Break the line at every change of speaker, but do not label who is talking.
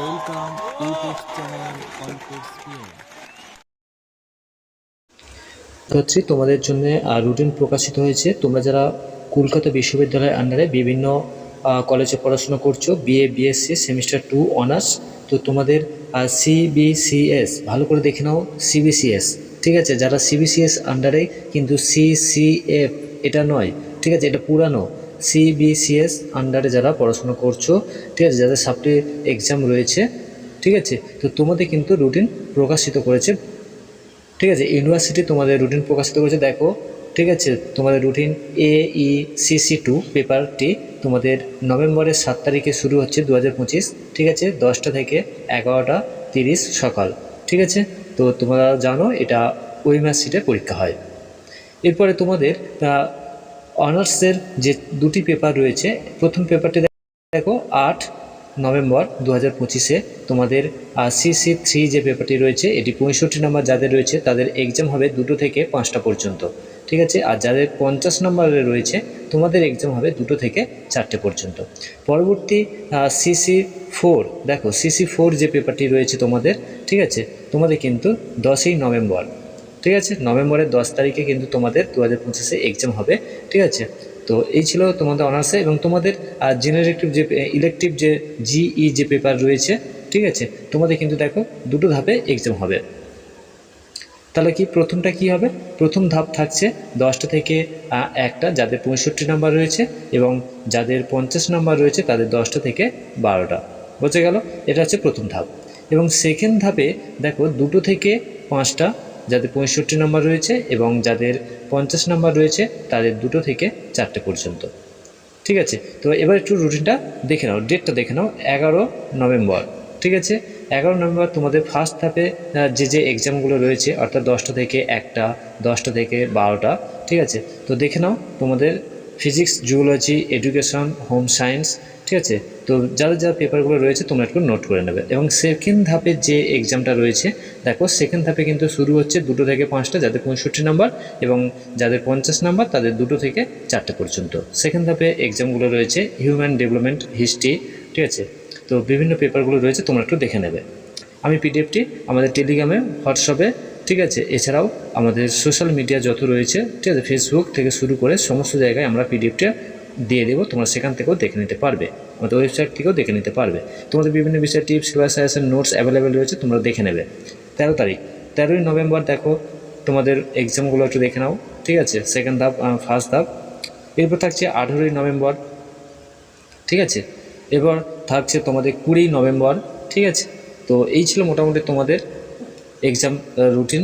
Welcome spin
তোমাদের জন্য routine প্রকাশিত হয়েছে। তোমরা যারা কলকাতা বিশ্ববিদ্যালয়ের আন্ডারে বিভিন্ন কলেজে পড়াশোনা করছ BA BSc semester two honours তো তোমাদের সিবিসিএস ভালো করে দেখে নাও সিবিসিএস ঠিক আছে? যারা সিবিসিএস আন্ডারে কিন্তু সিসিএফ এটা নয়, ঠিক আছে? এটা পুরানো। সিবিসিএস আন্ডারে যারা পড়াশোনা করছ, ঠিক আছে, যাদের সাপ্লি এক্সাম রয়েছে, ঠিক আছে, তো তোমাদের কিন্তু রুটিন প্রকাশিত করেছে। ঠিক আছে ইউনিভার্সিটি তোমাদের রুটিন প্রকাশিত করেছে, দেখো, ঠিক আছে, তোমাদের routine A E CC two পেপারটি তোমাদের নভেম্বরের সাত তারিখে শুরু হচ্ছে দু হাজার পঁচিশ, ঠিক আছে, দশটা থেকে এগারোটা তিরিশ সকাল, ঠিক আছে, তো তোমরা জানো এটা ওয়েমার্সিটের পরীক্ষা হয়। এরপরে তোমাদের অনার্সের যে দুটি পেপার রয়েছে, প্রথম পেপারটি দেখো আট নভেম্বর দু হাজার পঁচিশে। তোমাদের সিসি থ্রি যে পেপারটি রয়েছে, এটি পঁয়ষট্টি নম্বর যাদের রয়েছে, তাদের এক্সাম হবে দুটো থেকে পাঁচটা পর্যন্ত। ঠিক আছে? আর যাদের পঞ্চাশ নম্বরে রয়েছে, তোমাদের এক্সাম হবে দুটো থেকে চারটে পর্যন্ত। পরবর্তী সিসি ফোর দেখো সিসি ফোর যে পেপারটি রয়েছে তোমাদের, ঠিক আছে? তোমাদের কিন্তু দশই নভেম্বর ঠিক আছে? নভেম্বরের দশ তারিখে কিন্তু তোমাদের দু হাজার পঁচিশে এক্সাম হবে, ঠিক আছে? তো এই ছিল তোমাদের অনার্সে এবং তোমাদের জেনারেটিভ যে ইলেকটিভ যে জিই যে পেপার রয়েছে, ঠিক আছে? তোমাদের কিন্তু দেখো দুটো ধাপে এক্সাম হবে। তাহলে কি প্রথমটা কি হবে? প্রথম ধাপ থাকছে দশটা থেকে একটা যাদের পঁয়ষট্টি নাম্বার রয়েছে এবং যাদের পঞ্চাশ নাম্বার রয়েছে তাদের দশটা থেকে বারোটা। বোঝা গেল? এটা হচ্ছে প্রথম ধাপ। এবং সেকেন্ড ধাপে দেখো দুটো থেকে পাঁচটা যাদের পঁয়ষট্টি নম্বর রয়েছে এবং যাদের পঞ্চাশ নম্বর রয়েছে, তাদের দুটো থেকে চারটে পর্যন্ত। ঠিক আছে? তো এবার একটু রুটিনটা দেখে নাও ডেটটা দেখে নাও, এগারো নভেম্বর। ঠিক আছে? এগারো নভেম্বর তোমাদের ফার্স্ট ধাপে যে যে এক্সামগুলো রয়েছে, অর্থাৎ দশটা থেকে একটা, দশটা থেকে বারোটা, ঠিক আছে? তো দেখে নাও তোমাদের physics zoology education home science ঠিক আছে? তো যাদের যারা পেপারগুলো রয়েছে তোমরা একটু নোট করে নেবে। এবং সেকেন্ড ধাপে যে এক্সামটা রয়েছে, দেখো সেকেন্ড ধাপে কিন্তু শুরু হচ্ছে দুটো থেকে পাঁচটা, যাদের পঁয়ষট্টি নাম্বার এবং যাদের পঞ্চাশ নাম্বার তাদের দুটো থেকে চারটে পর্যন্ত। সেকেন্ড ধাপে এক্সামগুলো রয়েছে হিউম্যান ডেভেলপমেন্ট হিস্ট্রি ঠিক আছে? তো বিভিন্ন পেপারগুলো রয়েছে, তোমরা একটু দেখে নেবে। আমি পিডিএফটি আমাদের টেলিগ্রামে হোয়াটসঅ্যাপে ঠিক আছে, এছাড়াও আমাদের সোশ্যাল মিডিয়া যত রয়েছে, ঠিক আছে ফেসবুক থেকে শুরু করে সমস্ত জায়গায় আমরা পিডিএফটা দিয়ে দেবো, তোমরা সেখান থেকেও দেখে নিতে পারবে, আমাদের ওয়েবসাইট থেকেও দেখে নিতে পারবে। তোমাদের বিভিন্ন বিষয়ে টিপস সাজেশন নোটস অ্যাভেলেবেল রয়েছে, তোমরা দেখে নেবে। তেরো তারিখ, তেরোই নভেম্বর দেখো, তোমাদের এক্সামগুলো একটু দেখে নাও, ঠিক আছে সেকেন্ড ধাপ ফার্স্ট ধাপ এরপর থাকছে আঠেরোই নভেম্বর, ঠিক আছে এবার থাকছে তোমাদের কুড়ি নভেম্বর, ঠিক আছে, তো এই ছিল মোটামুটি তোমাদের এক্সাম রুটিন